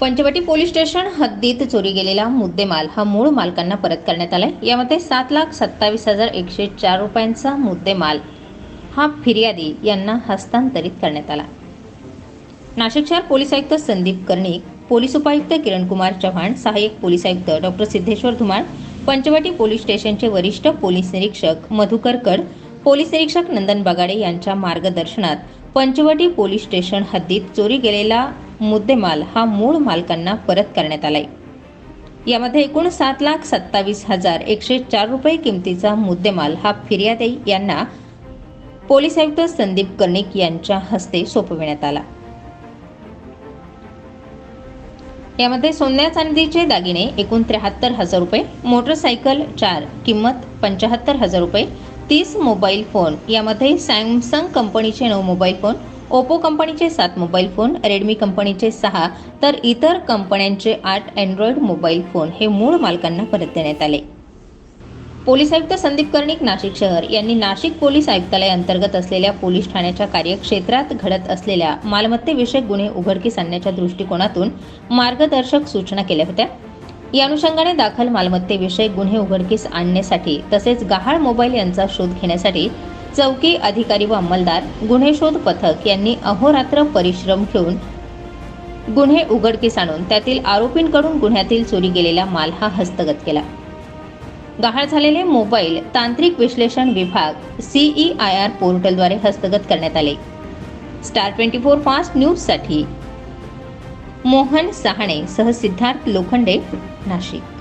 Panchavati police station हद्दीत चोरी गेलेला मुद्देमाल हा मूळ मालकांना परत करण्यात आलाय. यामध्ये सात लाख सत्तावीस हजार एकशे चार रुपयांचा मुद्देमाल हा फिर्यादी यांना हस्तांतरित करण्यात आला. नाशिक शहर पोलीस आयुक्त संदीप कर्णिक पोलीस उपायुक्त किरणकुमार चव्हाण सहाय्यक पोलीस आयुक्त डॉक्टर सिद्धेश्वर धुमाळ पंचवटी पोलीस स्टेशनचे वरिष्ठ पोलीस निरीक्षक मधुकर कड पोलीस निरीक्षक नंदन बगाडे यांच्या मार्गदर्शनात पंचवटी पोलीस स्टेशन हद्दीत चोरी गेलेला मुद्देमाल हा मूळ मालकांना परत करण्यात आलाय. यामध्ये एकूण सात लाख सत्तावीस हजार एकशे चार रुपये किमतीचा मुद्देमाल हा फिर्यादी यांना पोलीस आयुक्त संदीप कर्णिक यांच्या हस्ते सोपविण्यात आला. यामध्ये सोन्या चांदीचे दागिने एकूण त्र्याहत्तर हजार रुपये मोटरसायकल चार किंमत पंच्याहत्तर हजार रुपये तीस मोबाईल फोन यामध्ये सॅमसंग कंपनीचे नऊ मोबाईल फोन ओप्पो कंपनीचे सात मोबाईल फोन रेडमी कंपनीचे सहा तर इतर कंपन्यांचे आठ अँड्रॉइड मोबाईल फोन हे मूळ मालकांना परत देण्यात आले. पोलीस आयुक्त संदीप कर्णिक नाशिक शहर यांनी नाशिक पोलीस आयुक्तालय अंतर्गत असलेल्या पोलीस ठाण्याच्या कार्यक्षेत्रात घडत असलेल्या मालमत्तेविषयक गुन्हे उघडकीस आणण्याच्या दृष्टिकोनातून मार्गदर्शक सूचना केल्या होत्या. या अनुषंगाने दाखल मालमत्तेविषयक गुन्हे उघडकीस आणण्यासाठी तसेच गहाळ मोबाईल यांचा शोध घेण्यासाठी चौकी अधिकारी व अंमलदार गुन्हे शोध पथक यांनी अहोरात्र परिश्रम घेऊन गुन्हे उघडकीस आणून त्यातील आरोपींकडून गुन्ह्यातील चोरी गेलेला माल हा हस्तगत केला. गहाळ झालेले मोबाईल तांत्रिक विश्लेषण विभाग सीई आय आर पोर्टलद्वारे हस्तगत करण्यात आले. स्टार ट्वेंटी फोर फास्ट न्यूजसाठी मोहन सहाणे सह सिद्धार्थ लोखंडे नाशिक.